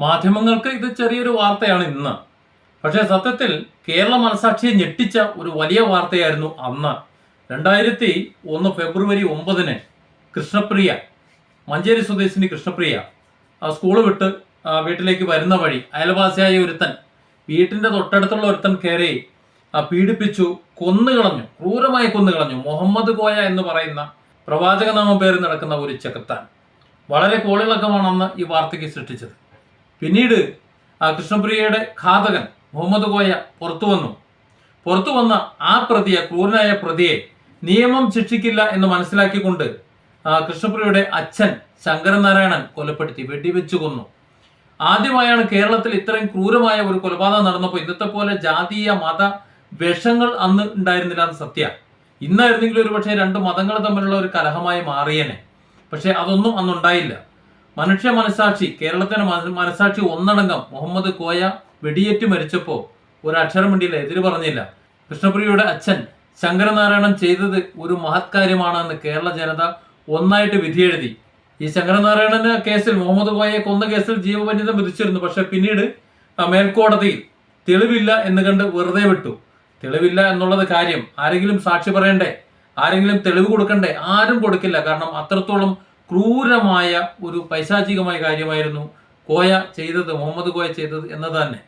മാധ്യമങ്ങൾക്ക് ഇത് ചെറിയൊരു വാർത്തയാണ് ഇന്ന്. പക്ഷേ സത്യത്തിൽ കേരള മനസാക്ഷിയെ ഞെട്ടിച്ച ഒരു വലിയ വാർത്തയായിരുന്നു അന്ന്. രണ്ടായിരത്തി ഒന്ന് ഫെബ്രുവരി ഒമ്പതിന് കൃഷ്ണപ്രിയ മഞ്ചേരി സ്വദേശിനി കൃഷ്ണപ്രിയ ആ സ്കൂൾ വിട്ട് വീട്ടിലേക്ക് വരുന്ന വഴി അയൽവാസിയായ ഒരുത്തൻ വീട്ടിന്റെ തൊട്ടടുത്തുള്ള ഒരുത്തൻ കയറി പീഡിപ്പിച്ചു കൊന്നുകളഞ്ഞു ക്രൂരമായി കൊന്നുകളഞ്ഞു. മുഹമ്മദ് കോയ എന്ന് പറയുന്ന പ്രവാചകനാമം പേര് നടക്കുന്ന ഒരു ചെക്കത്താൻ. വളരെ കോളിളക്കമാണെന്ന് ഈ വാർത്തയ്ക്ക് സൃഷ്ടിച്ചത്. പിന്നീട് കൃഷ്ണപ്രിയയുടെ ഘാതകൻ മുഹമ്മദ് കോയ പുറത്തു വന്നു. പുറത്തു വന്ന ആ പ്രതിയെ ക്രൂരനായ പ്രതിയെ നിയമം ശിക്ഷിക്കില്ല എന്ന് മനസ്സിലാക്കിക്കൊണ്ട് കൃഷ്ണപ്രിയയുടെ അച്ഛൻ ശങ്കരനാരായണൻ കൊലപ്പെടുത്തി വെടിവെച്ചു കൊന്നു. ആദ്യമായാണ് കേരളത്തിൽ ഇത്രയും ക്രൂരമായ ഒരു കൊലപാതകം നടന്നപ്പോൾ ഇന്നത്തെ പോലെ ജാതീയ മത വിഷങ്ങൾ അന്ന് ഉണ്ടായിരുന്നില്ല എന്ന് സത്യ. ഇന്നായിരുന്നെങ്കിലും ഒരു പക്ഷേ രണ്ട് മതങ്ങൾ തമ്മിലുള്ള ഒരു കലഹമായി മാറിയനെ. പക്ഷെ അതൊന്നും അന്നുണ്ടായില്ല. മനുഷ്യ മനസാക്ഷി കേരളത്തിന്റെ മനസാക്ഷി ഒന്നടങ്കം മുഹമ്മദ് കോയ വെടിയേറ്റ് മരിച്ചപ്പോൾ ഒരക്ഷരം മിണ്ടിയില്ല എതിര് പറഞ്ഞില്ല. കൃഷ്ണപ്രിയയുടെ അച്ഛൻ ശങ്കരനാരായണൻ ചെയ്തത് ഒരു മഹത് കാര്യമാണെന്ന് കേരള ജനത ഒന്നായിട്ട് വിധിയെഴുതി. ഈ ശങ്കരനാരായണന് കേസിൽ മുഹമ്മദ് കോയയെ കൊന്ന കേസിൽ ജീവപര്യന്തം വിധിച്ചിരുന്നു പക്ഷെ പിന്നീട് മേൽക്കോടതിയിൽ തെളിവില്ല എന്ന് കണ്ട് വെറുതെ വിട്ടു. തെളിവില്ല എന്നുള്ളത് കാര്യം ആരെങ്കിലും സാക്ഷി പറയണ്ടേ? ആരെങ്കിലും തെളിവ് കൊടുക്കണ്ടേ? ആരും കൊടുക്കില്ല. കാരണം അത്രത്തോളം ക്രൂരമായ ഒരു പൈശാചികമായ കാര്യമായിരുന്നു കോയ ചെയ്തത് മുഹമ്മദ് കോയ ചെയ്തത് എന്നത് തന്നെ.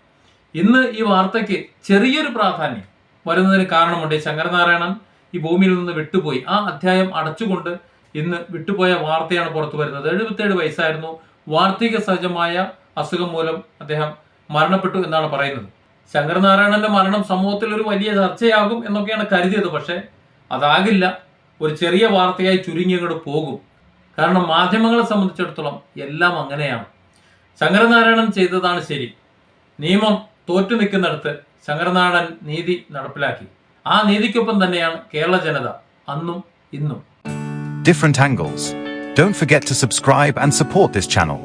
ഇന്ന് ഈ വാർത്തയ്ക്ക് ചെറിയൊരു പ്രാധാന്യം വരുന്നതിന് കാരണമുണ്ട് ശങ്കരനാരായണൻ ഈ ഭൂമിയിൽ നിന്ന് വിട്ടുപോയി. ആ അധ്യായം അടച്ചുകൊണ്ട് ഇന്ന് വിട്ടുപോയ വാർത്തയാണ് പുറത്തു വരുന്നത്. എഴുപത്തേഴ് വയസ്സായിരുന്നു. വാർദ്ധക്യ സഹജമായ അസുഖം മൂലം അദ്ദേഹം മരണപ്പെട്ടു എന്നാണ് പറയുന്നത്. ശങ്കരനാരായണന്റെ മരണം സമൂഹത്തിൽ ഒരു വലിയ ചർച്ചയാകും എന്നൊക്കെയാണ് കരുതിയത്. പക്ഷേ അതാകില്ല ഒരു ചെറിയ വാർത്തയായി ചുരുങ്ങിയങ്ങോട്ട് പോകും. കാരണം മാധ്യമങ്ങളെ സംബന്ധിച്ചിടത്തോളം എല്ലാം അങ്ങനെയാണ് ശങ്കരനാരായണൻ ചെയ്തതാണ് ശരി നിയമം തോറ്റു നിൽക്കുന്നിടത്ത് ശങ്കരനാരായണൻ നീതി നടപ്പിലാക്കി ആ നീതിക്കൊപ്പം തന്നെയാണ് കേരള ജനത അന്നും ഇന്നും different angles. Don't forget to subscribe and support this channel.